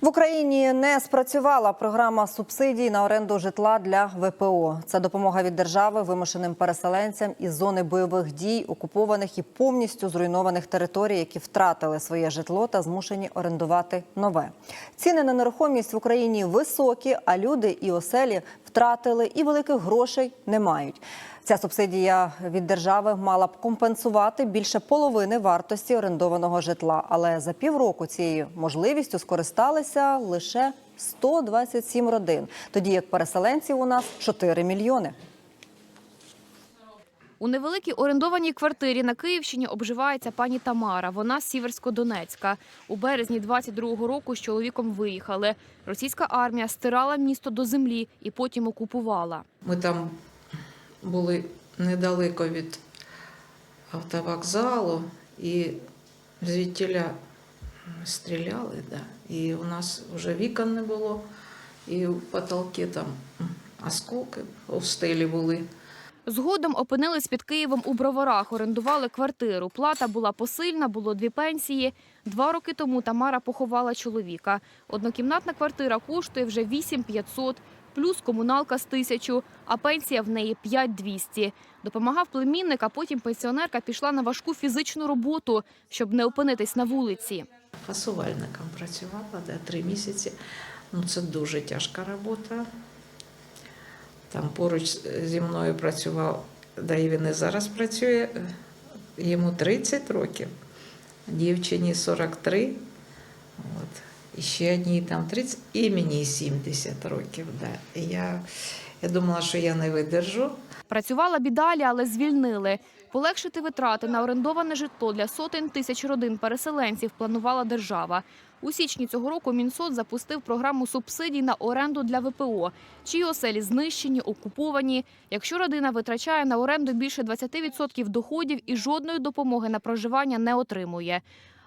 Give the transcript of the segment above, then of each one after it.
В Україні не спрацювала програма субсидій на оренду житла для ВПО. Це допомога від держави вимушеним переселенцям із зони бойових дій, окупованих і повністю зруйнованих територій, які втратили своє житло та змушені орендувати нове. Ціни на нерухомість в Україні високі, а люди і оселі втратили і великих грошей не мають. Ця субсидія від держави мала б компенсувати більше половини вартості орендованого житла. Але за півроку цією можливістю скористалися лише 127 родин, тоді як переселенців у нас 4 мільйони. У невеликій орендованій квартирі на Київщині обживається пані Тамара. Вона з Сіверсько-Донецька. У березні 22-го року з чоловіком виїхали. Російська армія стирала місто до землі і потім окупувала. Ми там були недалеко від автовокзалу і звідтіля стріляли, да. і у нас вже вікон не було, і в потолки там осколки у стелі були. Згодом опинились під Києвом у Броварах, орендували квартиру. Плата була посильна, було дві пенсії. Два роки тому Тамара поховала чоловіка. Однокімнатна квартира коштує вже 8500, плюс комуналка з тисячу, а пенсія в неї 5200. Допомагав племінник, а потім пенсіонерка пішла на важку фізичну роботу, щоб не опинитись на вулиці. Фасувальником працювала да, три місяці. Ну, це дуже тяжка робота. Там поруч зі мною працював, да і він і зараз працює. Йому 30 років, дівчині 43. І ще одній там 30, і мені 70 років. Да. І я, я думала, що я не видержу. Працювала б і далі, але звільнили. Полегшити витрати на орендоване житло для сотень тисяч родин переселенців планувала держава. У січні цього року Мінсоц запустив програму субсидій на оренду для ВПО, чиї оселі знищені, окуповані. Якщо родина витрачає на оренду більше 20% доходів і жодної допомоги на проживання не отримує.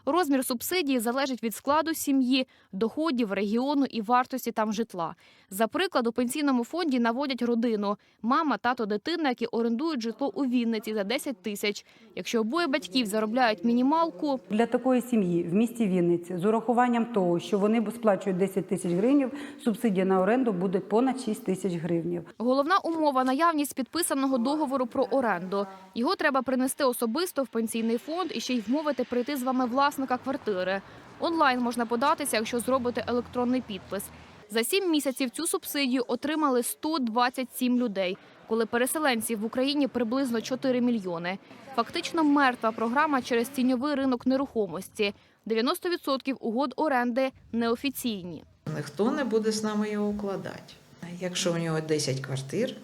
Розмір субсидії залежить від складу сім'ї, доходів, регіону і вартості там житла. За приклад, у пенсійному фонді наводять родину – мама, тато, дитина, які орендують житло у Вінниці за 10 тисяч. Якщо обоє батьків заробляють мінімалку, Для такої сім'ї в місті Вінниці з урахуванням того, що вони сплачують 10 тисяч гривень, субсидія на оренду буде понад 6 тисяч гривень. головна умова – наявність підписаного договору про оренду. Його треба принести особисто в пенсійний фонд і ще й вмовити прийти з вами власника квартири. Онлайн можна податися, якщо зробите електронний підпис. За сім місяців цю субсидію отримали 127 людей, коли переселенців в Україні приблизно 4 мільйони. Фактично мертва програма через тіньовий ринок нерухомості. 90% угод оренди неофіційні. Ніхто не буде з нами його укладати. Якщо у нього 10 квартир,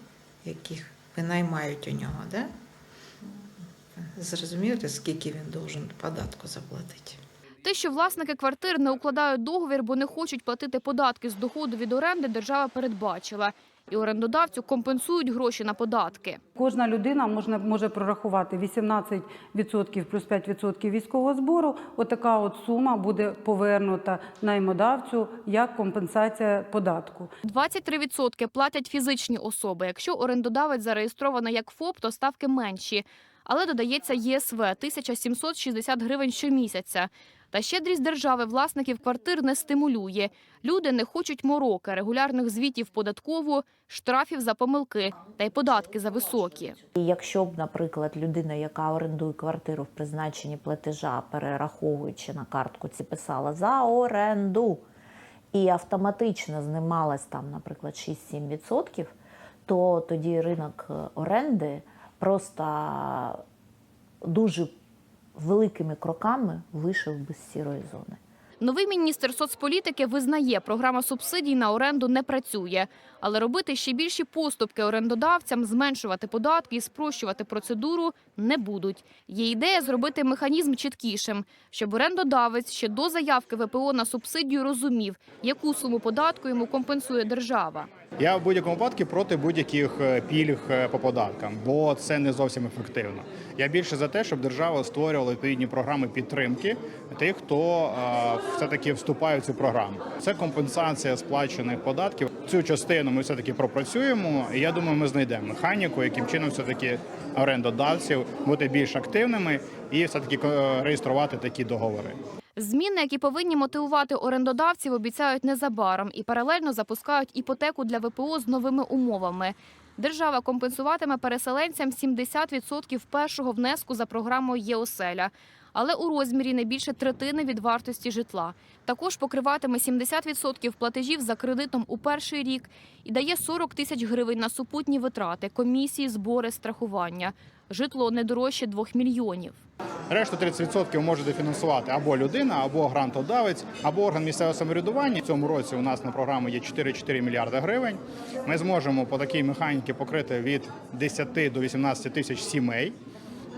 яких винаймають у нього, да? Зрозумієте, скільки він должен податку заплатити. Те, що власники квартир не укладають договір, бо не хочуть платити податки з доходу від оренди, держава передбачила. І орендодавцю компенсують гроші на податки. Кожна людина можна, може прорахувати 18% плюс 5% військового збору. Отака от сума буде повернута наймодавцю як компенсація податку. 23% платять фізичні особи. Якщо орендодавець зареєстрований як ФОП, то ставки менші. Але додається ЄСВ – 1760 гривень щомісяця. Та щедрість держави власників квартир не стимулює. Люди не хочуть мороки, регулярних звітів податкову, штрафів за помилки та й податки за високі. Якщо б, наприклад, людина, яка орендує квартиру в призначенні платежа, перераховуючи на картку, ці писала за оренду і автоматично знімалась там, наприклад, 6-7%, то тоді ринок е, оренди просто дуже великими кроками вийшов би з сірої зони. Новий міністр соцполітики визнає, програма субсидій на оренду не працює, але робити ще більші поступки орендодавцям, зменшувати податки і спрощувати процедуру не будуть. Є ідея зробити механізм чіткішим, щоб орендодавець ще до заявки ВПО на субсидію розумів, яку суму податку йому компенсує держава. Я в будь-якому випадку проти будь-яких е, пільг е, по податкам, бо це не зовсім ефективно. Я більше за те, щоб держава створювала відповідні програми підтримки тих, хто е, все-таки вступає в цю програму. Це компенсація сплачених податків. Цю частину ми все таки пропрацюємо. І я думаю, ми знайдемо механіку, яким чином все таки орендодавців бути більш активними і все таки реєструвати такі договори. Зміни, які повинні мотивувати орендодавців, обіцяють незабаром і паралельно запускають іпотеку для ВПО з новими умовами. Держава компенсуватиме переселенцям 70% першого внеску за програмою ЄОСЕЛЯ, але у розмірі не більше третини від вартості житла. Також покриватиме 70% платежів за кредитом у перший рік і дає 40 тисяч гривень на супутні витрати, комісії, збори, страхування. Житло не дорожче 2 мільйонів. Решту 30% може дофінансувати або людина, або грантодавець, або орган місцевого самоврядування. В цьому році у нас на програмі є 4,4 мільярди гривень. Ми зможемо по такій механіці покрити від 10 до 18 тисяч сімей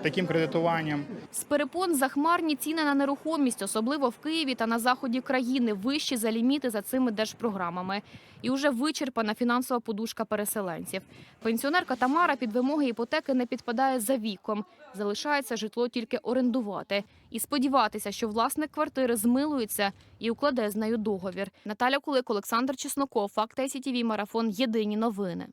таким кредитуванням. З перепон захмарні ціни на нерухомість, особливо в Києві та на заході країни, вищі за ліміти за цими держпрограмами. І вже вичерпана фінансова подушка переселенців. Пенсіонерка Тамара під вимоги іпотеки не підпадає за віком. Залишається житло тільки орендувати і сподіватися, що власник квартири змилується і укладе з нею договір. Наталя Кулик, Олександр Чесноков, Факт ICTV, Марафон. Єдині новини.